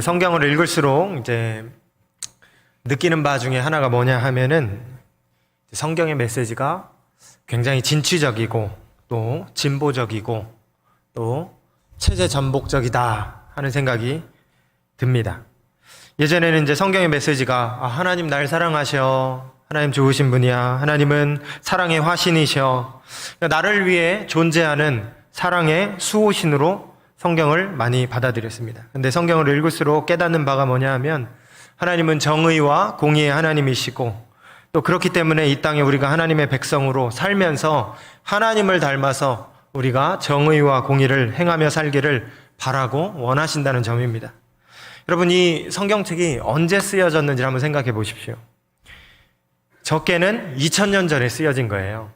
이제 성경을 읽을수록 이제 느끼는 바 중에 하나가 뭐냐 하면은 성경의 메시지가 굉장히 진취적이고 또 진보적이고 또 체제 전복적이다 하는 생각이 듭니다. 예전에는 이제 성경의 메시지가 아, 하나님 날 사랑하셔. 하나님 좋으신 분이야. 하나님은 사랑의 화신이셔. 그러니까 나를 위해 존재하는 사랑의 수호신으로 성경을 많이 받아들였습니다. 근데 성경을 읽을수록 깨닫는 바가 뭐냐 하면 하나님은 정의와 공의의 하나님이시고 또 그렇기 때문에 이 땅에 우리가 하나님의 백성으로 살면서 하나님을 닮아서 우리가 정의와 공의를 행하며 살기를 바라고 원하신다는 점입니다. 여러분 이 성경책이 언제 쓰여졌는지 한번 생각해 보십시오. 적게는 2000년 전에 쓰여진 거예요.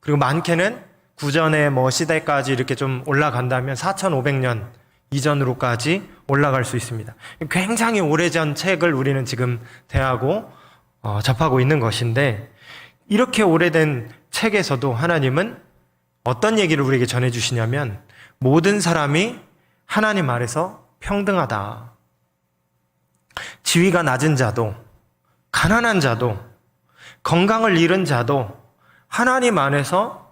그리고 많게는 구전의 뭐 시대까지 이렇게 좀 올라간다면 4500년 이전으로까지 올라갈 수 있습니다. 굉장히 오래전 책을 우리는 지금 대하고 어, 접하고 있는 것인데 이렇게 오래된 책에서도 하나님은 어떤 얘기를 우리에게 전해 주시냐면 모든 사람이 하나님 아래서 평등하다. 지위가 낮은 자도, 가난한 자도, 건강을 잃은 자도 하나님 안에서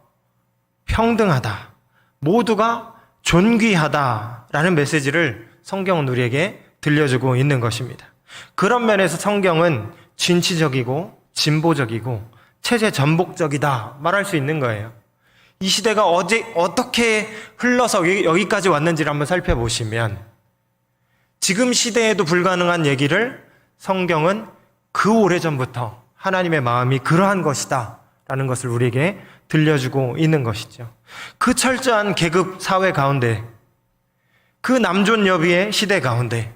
평등하다. 모두가 존귀하다라는 메시지를 성경은 우리에게 들려주고 있는 것입니다. 그런 면에서 성경은 진취적이고 진보적이고 체제 전복적이다 말할 수 있는 거예요. 이 시대가 어제 어떻게 흘러서 여기- 여기까지 왔는지를 한번 살펴보시면 지금 시대에도 불가능한 얘기를 성경은 그 오래전부터 하나님의 마음이 그러한 것이다 라는 것을 우리에게 들려주고 있는 것이죠. 그 철저한 계급 사회 가운데 그 남존 여비의 시대 가운데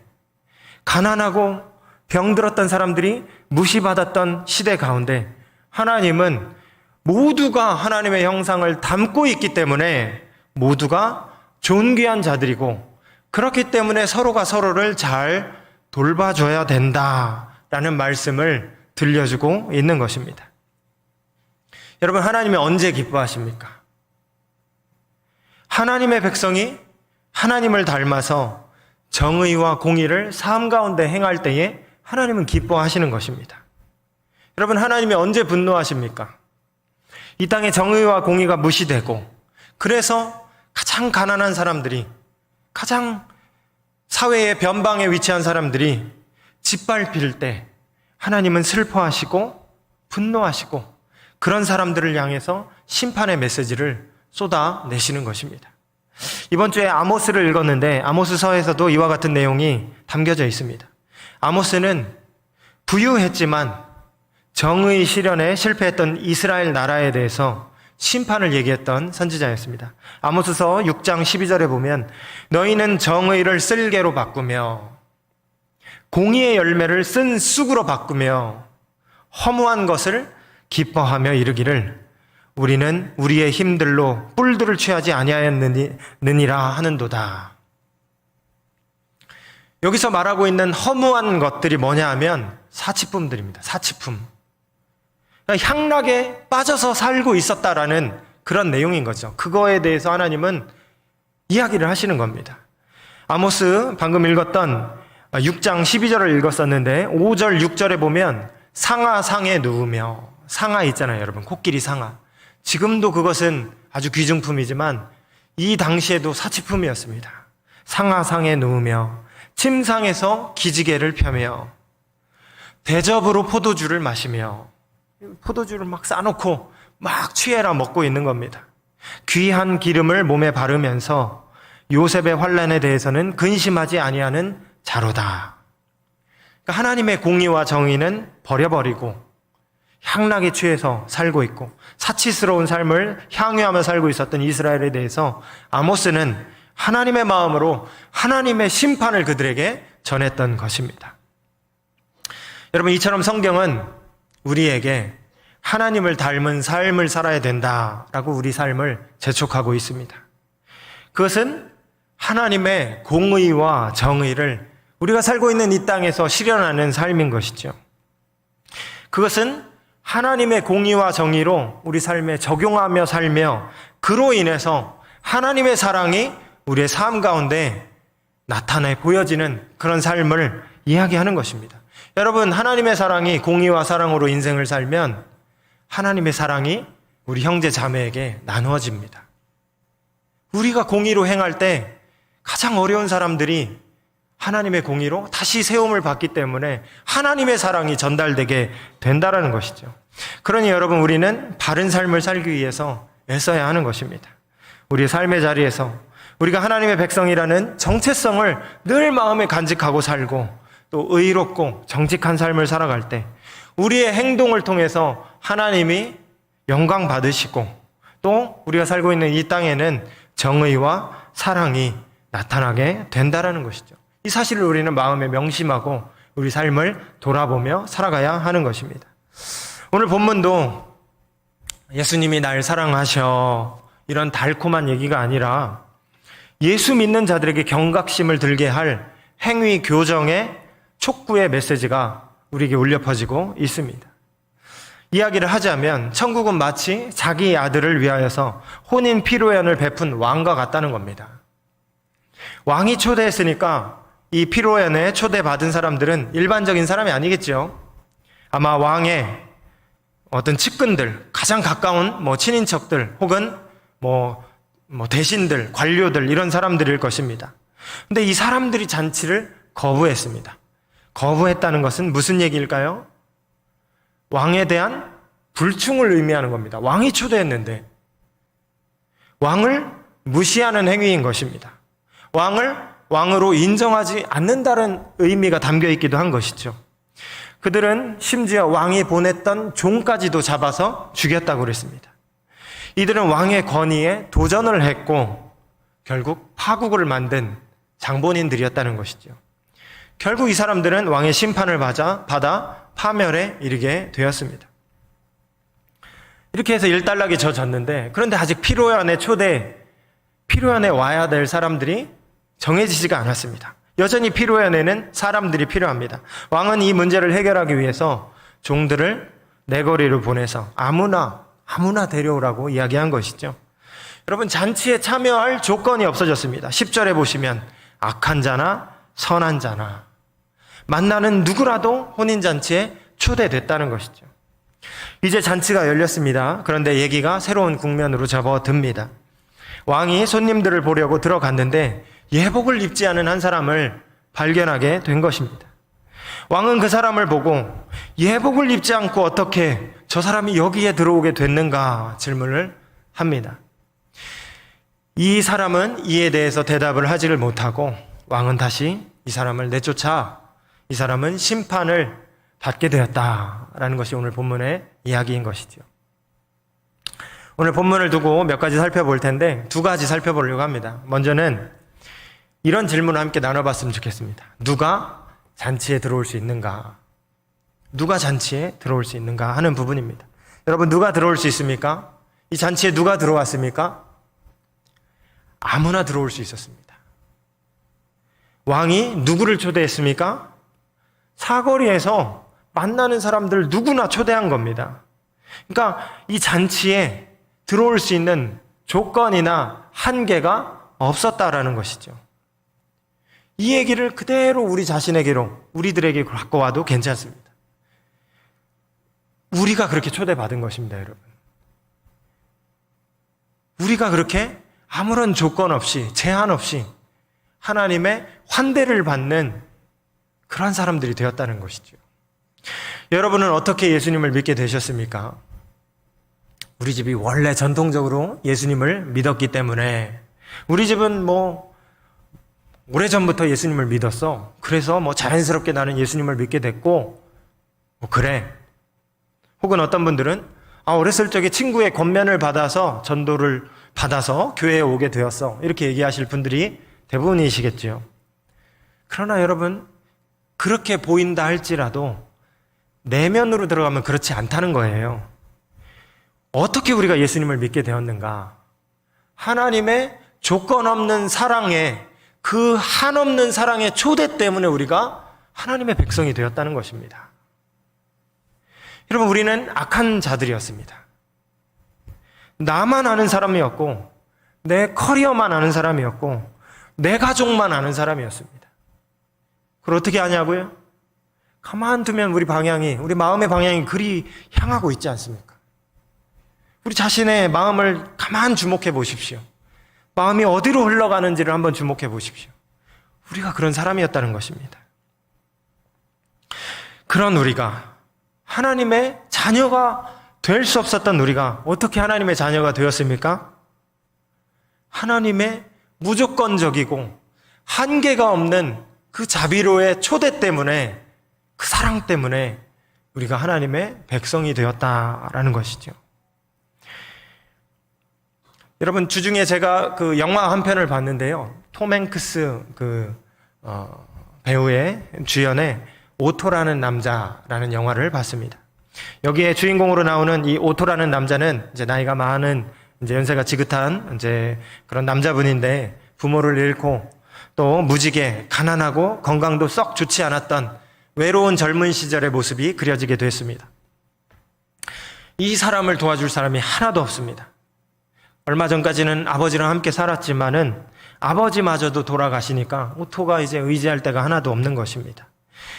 가난하고 병들었던 사람들이 무시받았던 시대 가운데 하나님은 모두가 하나님의 형상을 담고 있기 때문에 모두가 존귀한 자들이고 그렇기 때문에 서로가 서로를 잘 돌봐줘야 된다라는 말씀을 들려주고 있는 것입니다. 여러분, 하나님이 언제 기뻐하십니까? 하나님의 백성이 하나님을 닮아서 정의와 공의를 삶 가운데 행할 때에 하나님은 기뻐하시는 것입니다. 여러분, 하나님이 언제 분노하십니까? 이 땅에 정의와 공의가 무시되고, 그래서 가장 가난한 사람들이, 가장 사회의 변방에 위치한 사람들이 짓밟힐 때, 하나님은 슬퍼하시고, 분노하시고, 그런 사람들을 향해서 심판의 메시지를 쏟아내시는 것입니다. 이번 주에 아모스를 읽었는데 아모스서에서도 이와 같은 내용이 담겨져 있습니다. 아모스는 부유했지만 정의 실현에 실패했던 이스라엘 나라에 대해서 심판을 얘기했던 선지자였습니다. 아모스서 6장 12절에 보면 너희는 정의를 쓸개로 바꾸며 공의의 열매를 쓴 쑥으로 바꾸며 허무한 것을 기뻐하며 이르기를 우리는 우리의 힘들로 뿔들을 취하지 아니하였느니라 하는도다. 여기서 말하고 있는 허무한 것들이 뭐냐 하면 사치품들입니다. 사치품. 그러니까 향락에 빠져서 살고 있었다라는 그런 내용인 거죠. 그거에 대해서 하나님은 이야기를 하시는 겁니다. 아모스 방금 읽었던 6장 12절을 읽었었는데 5절 6절에 보면 상하 상에 누우며 상하 있잖아요, 여러분. 코끼리 상하. 지금도 그것은 아주 귀중품이지만 이 당시에도 사치품이었습니다. 상하상에 누우며 침상에서 기지개를 펴며 대접으로 포도주를 마시며 포도주를 막 싸놓고 막 취해라 먹고 있는 겁니다. 귀한 기름을 몸에 바르면서 요셉의 환란에 대해서는 근심하지 아니하는 자로다. 그러니까 하나님의 공의와 정의는 버려버리고 향락에 취해서 살고 있고 사치스러운 삶을 향유하며 살고 있었던 이스라엘에 대해서 아모스는 하나님의 마음으로 하나님의 심판을 그들에게 전했던 것입니다. 여러분 이처럼 성경은 우리에게 하나님을 닮은 삶을 살아야 된다라고 우리 삶을 재촉하고 있습니다. 그것은 하나님의 공의와 정의를 우리가 살고 있는 이 땅에서 실현하는 삶인 것이죠. 그것은 하나님의 공의와 정의로 우리 삶에 적용하며 살며 그로 인해서 하나님의 사랑이 우리의 삶 가운데 나타내 보여지는 그런 삶을 이야기하는 것입니다. 여러분, 하나님의 사랑이 공의와 사랑으로 인생을 살면 하나님의 사랑이 우리 형제 자매에게 나누어집니다. 우리가 공의로 행할 때 가장 어려운 사람들이 하나님의 공의로 다시 세움을 받기 때문에 하나님의 사랑이 전달되게 된다라는 것이죠. 그러니 여러분 우리는 바른 삶을 살기 위해서 애써야 하는 것입니다. 우리 삶의 자리에서 우리가 하나님의 백성이라는 정체성을 늘 마음에 간직하고 살고 또 의롭고 정직한 삶을 살아갈 때 우리의 행동을 통해서 하나님이 영광 받으시고 또 우리가 살고 있는 이 땅에는 정의와 사랑이 나타나게 된다라는 것이죠. 이 사실을 우리는 마음에 명심하고 우리 삶을 돌아보며 살아가야 하는 것입니다. 오늘 본문도 예수님이 날 사랑하셔 이런 달콤한 얘기가 아니라 예수 믿는 자들에게 경각심을 들게 할 행위 교정의 촉구의 메시지가 우리에게 울려 퍼지고 있습니다. 이야기를 하자면 천국은 마치 자기 아들을 위하여서 혼인 피로연을 베푼 왕과 같다는 겁니다. 왕이 초대했으니까 이 피로연에 초대받은 사람들은 일반적인 사람이 아니겠죠. 아마 왕의 어떤 측근들, 가장 가까운 뭐 친인척들 혹은 뭐, 뭐 대신들, 관료들 이런 사람들일 것입니다. 근데 이 사람들이 잔치를 거부했습니다. 거부했다는 것은 무슨 얘기일까요? 왕에 대한 불충을 의미하는 겁니다. 왕이 초대했는데 왕을 무시하는 행위인 것입니다. 왕을 왕으로 인정하지 않는다는 의미가 담겨 있기도 한 것이죠. 그들은 심지어 왕이 보냈던 종까지도 잡아서 죽였다고 그랬습니다. 이들은 왕의 권위에 도전을 했고 결국 파국을 만든 장본인들이었다는 것이죠. 결국 이 사람들은 왕의 심판을 받아, 받아 파멸에 이르게 되었습니다. 이렇게 해서 일단락이 져졌는데 그런데 아직 피로연의 초대, 피로연에 와야 될 사람들이 정해지지가 않았습니다. 여전히 피로연에는 사람들이 필요합니다. 왕은 이 문제를 해결하기 위해서 종들을 내거리로 보내서 아무나 아무나 데려오라고 이야기한 것이죠. 여러분 잔치에 참여할 조건이 없어졌습니다. 10절에 보시면 악한 자나 선한 자나 만나는 누구라도 혼인 잔치에 초대됐다는 것이죠. 이제 잔치가 열렸습니다. 그런데 얘기가 새로운 국면으로 접어듭니다. 왕이 손님들을 보려고 들어갔는데 예복을 입지 않은 한 사람을 발견하게 된 것입니다. 왕은 그 사람을 보고 예복을 입지 않고 어떻게 저 사람이 여기에 들어오게 됐는가 질문을 합니다. 이 사람은 이에 대해서 대답을 하지를 못하고 왕은 다시 이 사람을 내쫓아 이 사람은 심판을 받게 되었다라는 것이 오늘 본문의 이야기인 것이죠. 오늘 본문을 두고 몇 가지 살펴볼 텐데 두 가지 살펴보려고 합니다. 먼저는 이런 질문을 함께 나눠봤으면 좋겠습니다. 누가 잔치에 들어올 수 있는가? 누가 잔치에 들어올 수 있는가 하는 부분입니다. 여러분, 누가 들어올 수 있습니까? 이 잔치에 누가 들어왔습니까? 아무나 들어올 수 있었습니다. 왕이 누구를 초대했습니까? 사거리에서 만나는 사람들 누구나 초대한 겁니다. 그러니까 이 잔치에 들어올 수 있는 조건이나 한계가 없었다라는 것이죠. 이 얘기를 그대로 우리 자신에게로, 우리들에게 갖고 와도 괜찮습니다. 우리가 그렇게 초대받은 것입니다, 여러분. 우리가 그렇게 아무런 조건 없이, 제한 없이 하나님의 환대를 받는 그런 사람들이 되었다는 것이죠. 여러분은 어떻게 예수님을 믿게 되셨습니까? 우리 집이 원래 전통적으로 예수님을 믿었기 때문에 우리 집은 뭐 오래전부터 예수님을 믿었어. 그래서 뭐 자연스럽게 나는 예수님을 믿게 됐고 뭐 그래. 혹은 어떤 분들은 아, 어렸을 적에 친구의 권면을 받아서 전도를 받아서 교회에 오게 되었어. 이렇게 얘기하실 분들이 대부분이시겠죠. 그러나 여러분, 그렇게 보인다 할지라도 내면으로 들어가면 그렇지 않다는 거예요. 어떻게 우리가 예수님을 믿게 되었는가? 하나님의 조건 없는 사랑에 그 한없는 사랑의 초대 때문에 우리가 하나님의 백성이 되었다는 것입니다. 여러분, 우리는 악한 자들이었습니다. 나만 아는 사람이었고, 내 커리어만 아는 사람이었고, 내 가족만 아는 사람이었습니다. 그걸 어떻게 아냐고요? 가만 두면 우리 방향이, 우리 마음의 방향이 그리 향하고 있지 않습니까? 우리 자신의 마음을 가만 주목해 보십시오. 마음이 어디로 흘러가는지를 한번 주목해 보십시오. 우리가 그런 사람이었다는 것입니다. 그런 우리가 하나님의 자녀가 될 수 없었던 우리가 어떻게 하나님의 자녀가 되었습니까? 하나님의 무조건적이고 한계가 없는 그 자비로의 초대 때문에 그 사랑 때문에 우리가 하나님의 백성이 되었다라는 것이죠. 여러분 주중에 제가 그 영화 한 편을 봤는데요. 톰 행크스 그 어, 배우의 주연의 오토라는 남자라는 영화를 봤습니다. 여기에 주인공으로 나오는 이 오토라는 남자는 이제 나이가 많은 이제 연세가 지긋한 이제 그런 남자분인데 부모를 잃고 또 무지개 가난하고 건강도 썩 좋지 않았던 외로운 젊은 시절의 모습이 그려지게 됐습니다. 이 사람을 도와줄 사람이 하나도 없습니다. 얼마 전까지는 아버지랑 함께 살았지만은 아버지마저도 돌아가시니까 오토가 이제 의지할 데가 하나도 없는 것입니다.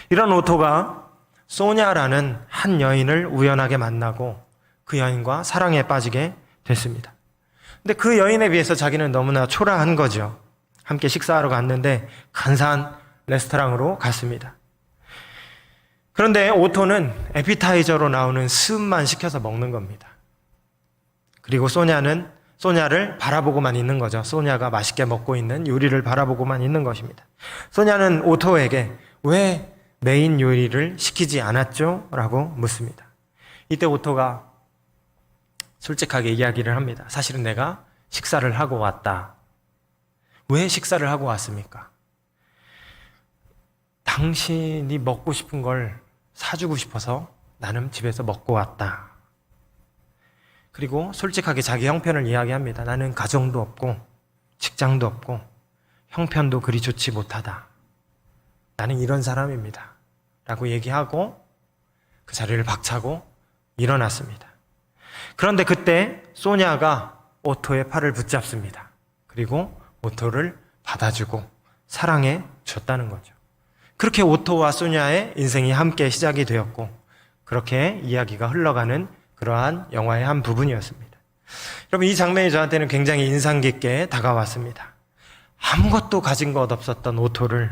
이런 오토가 소냐라는 한 여인을 우연하게 만나고 그 여인과 사랑에 빠지게 됐습니다. 근데 그 여인에 비해서 자기는 너무나 초라한 거죠. 함께 식사하러 갔는데 간사한 레스토랑으로 갔습니다. 그런데 오토는 에피타이저로 나오는 스음만 시켜서 먹는 겁니다. 그리고 소냐는 소냐를 바라보고만 있는 거죠. 소냐가 맛있게 먹고 있는 요리를 바라보고만 있는 것입니다. 소냐는 오토에게 왜 메인 요리를 시키지 않았죠? 라고 묻습니다. 이때 오토가 솔직하게 이야기를 합니다. 사실은 내가 식사를 하고 왔다. 왜 식사를 하고 왔습니까? 당신이 먹고 싶은 걸 사주고 싶어서 나는 집에서 먹고 왔다. 그리고 솔직하게 자기 형편을 이야기합니다. 나는 가정도 없고, 직장도 없고, 형편도 그리 좋지 못하다. 나는 이런 사람입니다. 라고 얘기하고 그 자리를 박차고 일어났습니다. 그런데 그때 소냐가 오토의 팔을 붙잡습니다. 그리고 오토를 받아주고 사랑해 줬다는 거죠. 그렇게 오토와 소냐의 인생이 함께 시작이 되었고 그렇게 이야기가 흘러가는 그러한 영화의 한 부분이었습니다. 여러분 이 장면이 저한테는 굉장히 인상 깊게 다가왔습니다. 아무것도 가진 것 없었던 오토를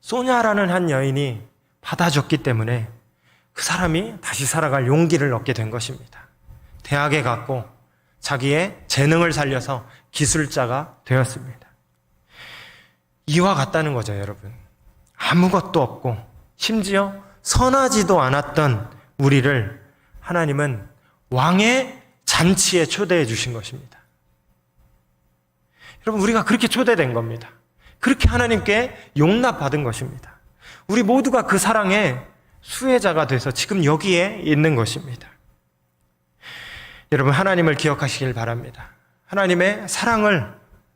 소냐라는 한 여인이 받아줬기 때문에 그 사람이 다시 살아갈 용기를 얻게 된 것입니다. 대학에 갔고 자기의 재능을 살려서 기술자가 되었습니다. 이와 같다는 거죠, 여러분. 아무것도 없고 심지어 선하지도 않았던 우리를 하나님은 왕의 잔치에 초대해 주신 것입니다. 여러분, 우리가 그렇게 초대된 겁니다. 그렇게 하나님께 용납받은 것입니다. 우리 모두가 그 사랑의 수혜자가 돼서 지금 여기에 있는 것입니다. 여러분, 하나님을 기억하시길 바랍니다. 하나님의 사랑을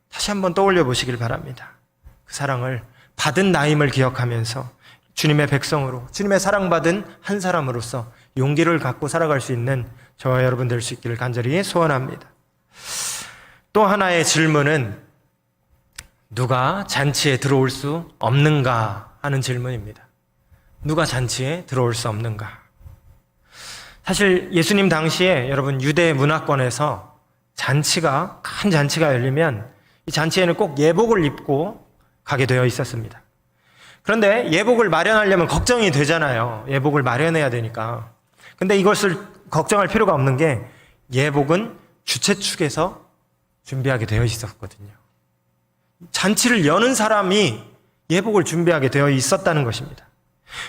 다시 한번 떠올려 보시길 바랍니다. 그 사랑을 받은 나임을 기억하면서 주님의 백성으로, 주님의 사랑받은 한 사람으로서 용기를 갖고 살아갈 수 있는 저와 여러분 될 수 있기를 간절히 소원합니다. 또 하나의 질문은 누가 잔치에 들어올 수 없는가 하는 질문입니다. 누가 잔치에 들어올 수 없는가? 사실 예수님 당시에 여러분 유대 문화권에서 잔치가 큰 잔치가 열리면 이 잔치에는 꼭 예복을 입고 가게 되어 있었습니다. 그런데 예복을 마련하려면 걱정이 되잖아요. 예복을 마련해야 되니까. 근데 이것을 걱정할 필요가 없는 게 예복은 주최 측에서 준비하게 되어 있었거든요. 잔치를 여는 사람이 예복을 준비하게 되어 있었다는 것입니다.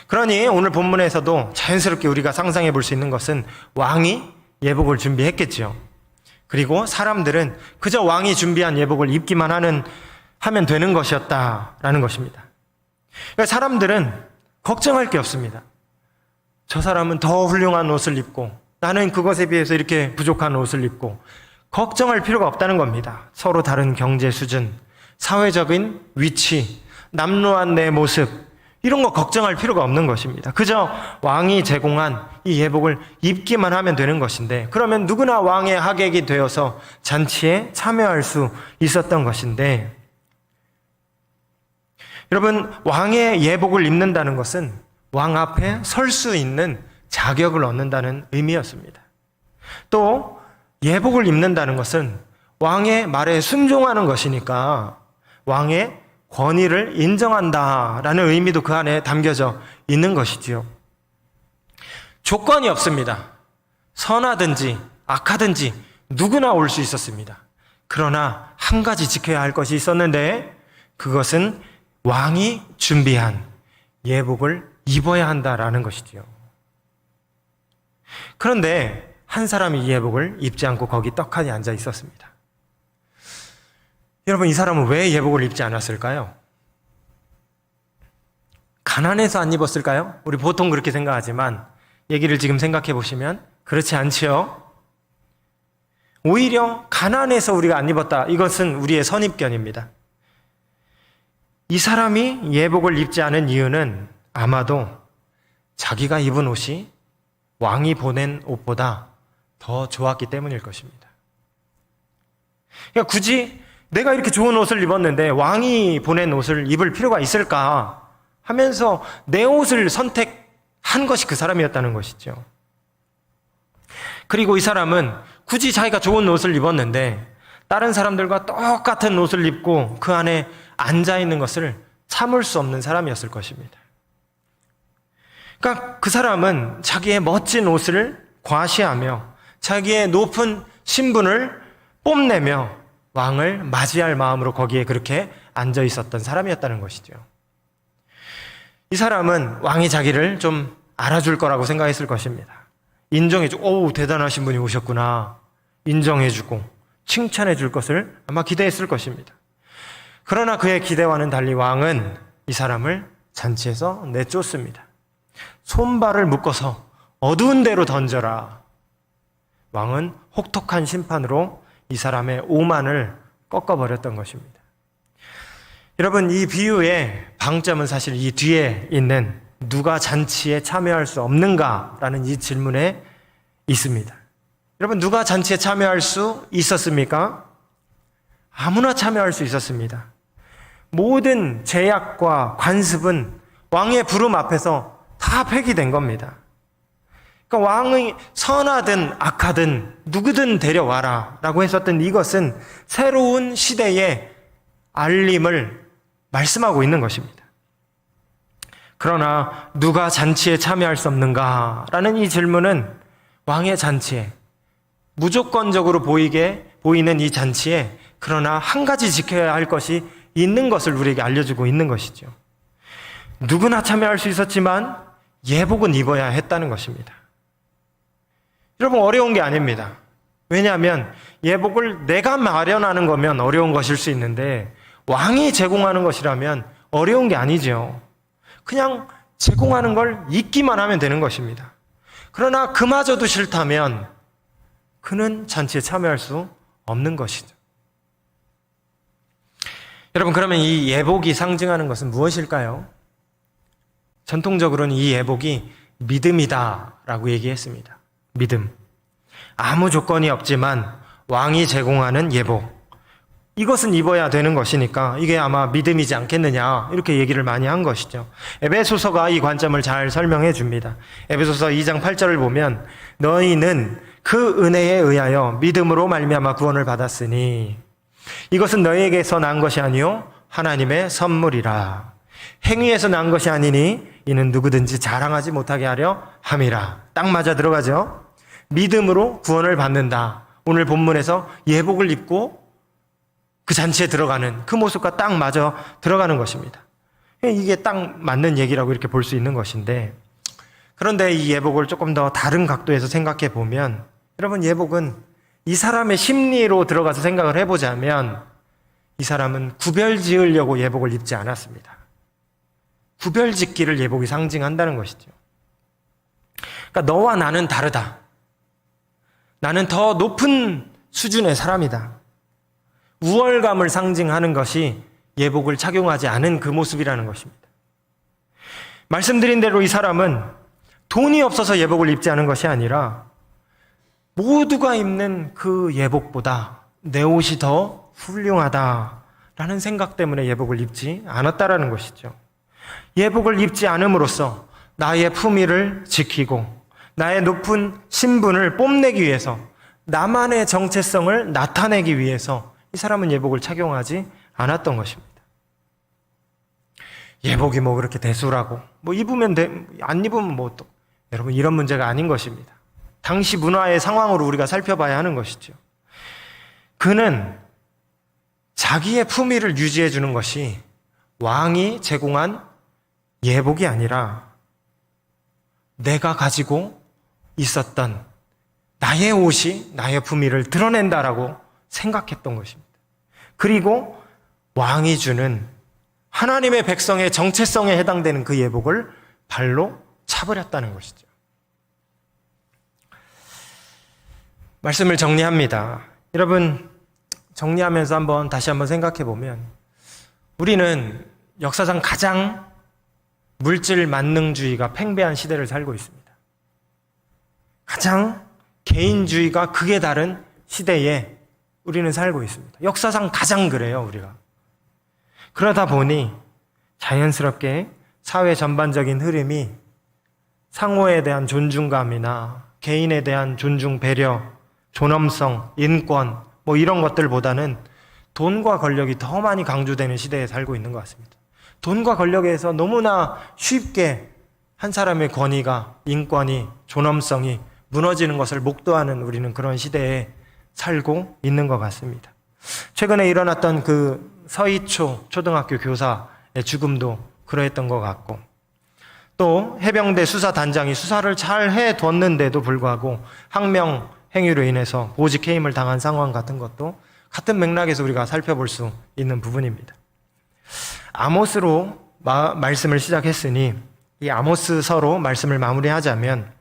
그러니 오늘 본문에서도 자연스럽게 우리가 상상해 볼 수 있는 것은 왕이 예복을 준비했겠죠. 그리고 사람들은 그저 왕이 준비한 예복을 입기만 하는, 하면 되는 것이었다라는 것입니다. 그러니까 사람들은 걱정할 게 없습니다. 저 사람은 더 훌륭한 옷을 입고 나는 그것에 비해서 이렇게 부족한 옷을 입고 걱정할 필요가 없다는 겁니다. 서로 다른 경제 수준, 사회적인 위치, 남루한 내 모습, 이런 거 걱정할 필요가 없는 것입니다. 그저 왕이 제공한 이 예복을 입기만 하면 되는 것인데, 그러면 누구나 왕의 하객이 되어서 잔치에 참여할 수 있었던 것인데, 여러분, 왕의 예복을 입는다는 것은 왕 앞에 설 수 있는 자격을 얻는다는 의미였습니다. 또 예복을 입는다는 것은 왕의 말에 순종하는 것이니까 왕의 권위를 인정한다라는 의미도 그 안에 담겨져 있는 것이지요. 조건이 없습니다. 선하든지 악하든지 누구나 올 수 있었습니다. 그러나 한 가지 지켜야 할 것이 있었는데 그것은 왕이 준비한 예복을 입어야 한다라는 것이지요. 그런데 한 사람이 이 예복을 입지 않고 거기 떡하니 앉아 있었습니다. 여러분, 이 사람은 왜 예복을 입지 않았을까요? 가난해서 안 입었을까요? 우리 보통 그렇게 생각하지만 얘기를 지금 생각해 보시면 그렇지 않지요. 오히려 가난해서 우리가 안 입었다. 이것은 우리의 선입견입니다. 이 사람이 예복을 입지 않은 이유는 아마도 자기가 입은 옷이 왕이 보낸 옷보다 더 좋았기 때문일 것입니다. 그러니까 굳이 내가 이렇게 좋은 옷을 입었는데 왕이 보낸 옷을 입을 필요가 있을까 하면서 내 옷을 선택한 것이 그 사람이었다는 것이죠. 그리고 이 사람은 굳이 자기가 좋은 옷을 입었는데 다른 사람들과 똑같은 옷을 입고 그 안에 앉아 있는 것을 참을 수 없는 사람이었을 것입니다. 그러니까 그 사람은 자기의 멋진 옷을 과시하며 자기의 높은 신분을 뽐내며 왕을 맞이할 마음으로 거기에 그렇게 앉아 있었던 사람이었다는 것이죠. 이 사람은 왕이 자기를 좀 알아줄 거라고 생각했을 것입니다. 인정해주고, 오, 대단하신 분이 오셨구나. 인정해주고, 칭찬해줄 것을 아마 기대했을 것입니다. 그러나 그의 기대와는 달리 왕은 이 사람을 잔치에서 내쫓습니다. 손발을 묶어서 어두운 데로 던져라. 왕은 혹독한 심판으로 이 사람의 오만을 꺾어버렸던 것입니다. 여러분, 이 비유의 방점은 사실 이 뒤에 있는 누가 잔치에 참여할 수 없는가라는 이 질문에 있습니다. 여러분, 누가 잔치에 참여할 수 있었습니까? 아무나 참여할 수 있었습니다. 모든 제약과 관습은 왕의 부름 앞에서 다 폐기된 겁니다. 그러니까 왕의 선하든 악하든 누구든 데려와라 라고 했었던 이것은 새로운 시대의 알림을 말씀하고 있는 것입니다. 그러나 누가 잔치에 참여할 수 없는가? 라는 이 질문은 왕의 잔치에 무조건적으로 보이게 보이는 이 잔치에 그러나 한 가지 지켜야 할 것이 있는 것을 우리에게 알려주고 있는 것이죠. 누구나 참여할 수 있었지만 예복은 입어야 했다는 것입니다. 여러분 어려운 게 아닙니다. 왜냐하면 예복을 내가 마련하는 거면 어려운 것일 수 있는데 왕이 제공하는 것이라면 어려운 게 아니죠. 그냥 제공하는 걸 잊기만 하면 되는 것입니다. 그러나 그마저도 싫다면 그는 잔치에 참여할 수 없는 것이죠. 여러분, 그러면 이 예복이 상징하는 것은 무엇일까요? 전통적으로는 이 예복이 믿음이다라고 얘기했습니다. 믿음. 아무 조건이 없지만 왕이 제공하는 예복. 이것은 입어야 되는 것이니까 이게 아마 믿음이지 않겠느냐 이렇게 얘기를 많이 한 것이죠. 에베소서가 이 관점을 잘 설명해 줍니다. 에베소서 2장 8절을 보면 너희는 그 은혜에 의하여 믿음으로 말미암아 구원을 받았으니 이것은 너희에게서 난 것이 아니요 하나님의 선물이라. 행위에서 난 것이 아니니 이는 누구든지 자랑하지 못하게 하려 함이라. 딱 맞아 들어가죠. 믿음으로 구원을 받는다. 오늘 본문에서 예복을 입고 그 잔치에 들어가는 그 모습과 딱 맞아 들어가는 것입니다. 이게 딱 맞는 얘기라고 이렇게 볼 수 있는 것인데 그런데 이 예복을 조금 더 다른 각도에서 생각해 보면 여러분 예복은 이 사람의 심리로 들어가서 생각을 해보자면 이 사람은 구별 지으려고 예복을 입지 않았습니다. 구별 짓기를 예복이 상징한다는 것이죠. 그러니까 너와 나는 다르다. 나는 더 높은 수준의 사람이다. 우월감을 상징하는 것이 예복을 착용하지 않은 그 모습이라는 것입니다. 말씀드린 대로 이 사람은 돈이 없어서 예복을 입지 않은 것이 아니라 모두가 입는 그 예복보다 내 옷이 더 훌륭하다. 라는 생각 때문에 예복을 입지 않았다라는 것이죠. 예복을 입지 않음으로써 나의 품위를 지키고 나의 높은 신분을 뽐내기 위해서 나만의 정체성을 나타내기 위해서 이 사람은 예복을 착용하지 않았던 것입니다. 예복이 뭐 그렇게 대수라고 뭐 입으면 돼, 안 입으면 뭐 또 여러분 이런 문제가 아닌 것입니다. 당시 문화의 상황으로 우리가 살펴봐야 하는 것이죠. 그는 자기의 품위를 유지해 주는 것이 왕이 제공한 예복이 아니라 내가 가지고 있었던 나의 옷이 나의 품위를 드러낸다라고 생각했던 것입니다. 그리고 왕이 주는 하나님의 백성의 정체성에 해당되는 그 예복을 발로 차버렸다는 것이죠. 말씀을 정리합니다. 여러분, 정리하면서 한번 다시 한번 생각해 보면 우리는 역사상 가장 물질 만능주의가 팽배한 시대를 살고 있습니다. 가장 개인주의가 극에 다른 시대에 우리는 살고 있습니다. 역사상 가장 그래요, 우리가. 그러다 보니 자연스럽게 사회 전반적인 흐름이 상호에 대한 존중감이나 개인에 대한 존중, 배려, 존엄성, 인권, 뭐 이런 것들보다는 돈과 권력이 더 많이 강조되는 시대에 살고 있는 것 같습니다. 돈과 권력에서 너무나 쉽게 한 사람의 권위가, 인권이, 존엄성이 무너지는 것을 목도하는 우리는 그런 시대에 살고 있는 것 같습니다. 최근에 일어났던 그 서희초 초등학교 교사의 죽음도 그러했던 것 같고, 또 해병대 수사단장이 수사를 잘 해뒀는데도 불구하고 항명 행위로 인해서 보직 해임을 당한 상황 같은 것도 같은 맥락에서 우리가 살펴볼 수 있는 부분입니다. 아모스로 마, 말씀을 시작했으니 이 아모스서로 말씀을 마무리하자면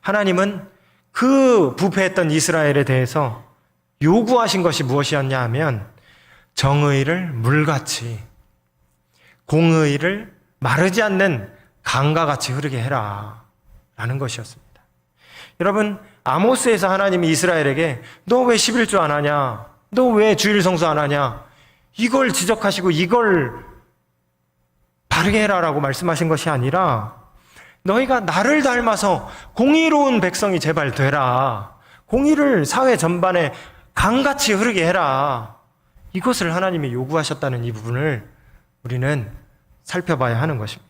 하나님은 그 부패했던 이스라엘에 대해서 요구하신 것이 무엇이었냐 하면 정의를 물같이 공의를 마르지 않는 강과 같이 흐르게 해라 라는 것이었습니다. 여러분 아모스에서 하나님이 이스라엘에게 너 왜 11조 안 하냐? 너 왜 주일 성수 안 하냐? 이걸 지적하시고 이걸 바르게 해라라고 말씀하신 것이 아니라 너희가 나를 닮아서 공의로운 백성이 제발 되라. 공의를 사회 전반에 강같이 흐르게 해라. 이것을 하나님이 요구하셨다는 이 부분을 우리는 살펴봐야 하는 것입니다.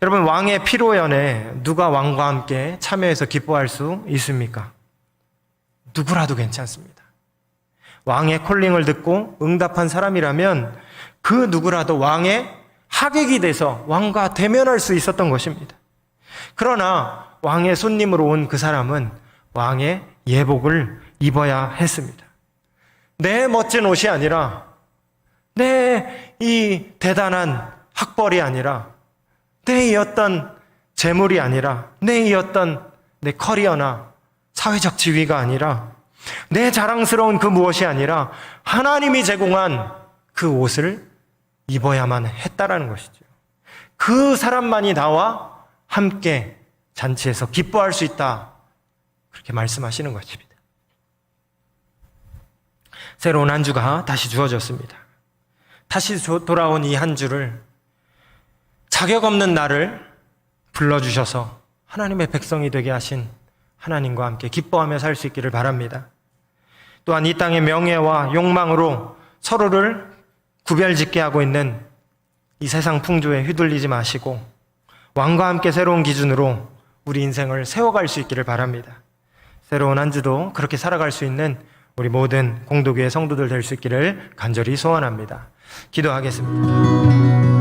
여러분, 왕의 피로연에 누가 왕과 함께 참여해서 기뻐할 수 있습니까? 누구라도 괜찮습니다. 왕의 콜링을 듣고 응답한 사람이라면 그 누구라도 왕의 하객이 돼서 왕과 대면할 수 있었던 것입니다. 그러나 왕의 손님으로 온 그 사람은 왕의 예복을 입어야 했습니다. 내 멋진 옷이 아니라 내 이 대단한 학벌이 아니라 내이 어떤 재물이 아니라 내이 어떤 내 커리어나 사회적 지위가 아니라 내 자랑스러운 그 무엇이 아니라 하나님이 제공한 그 옷을 입어야만 했다라는 것이죠. 그 사람만이 나와 함께 잔치에서 기뻐할 수 있다. 그렇게 말씀하시는 것입니다. 새로운 한 주가 다시 주어졌습니다. 다시 돌아온 이 한 주를 자격 없는 나를 불러주셔서 하나님의 백성이 되게 하신 하나님과 함께 기뻐하며 살 수 있기를 바랍니다. 또한 이 땅의 명예와 욕망으로 서로를 구별짓게 하고 있는 이 세상 풍조에 휘둘리지 마시고 왕과 함께 새로운 기준으로 우리 인생을 세워갈 수 있기를 바랍니다. 새로운 한 주도 그렇게 살아갈 수 있는 우리 모든 공도교의 성도들 될 수 있기를 간절히 소원합니다. 기도하겠습니다.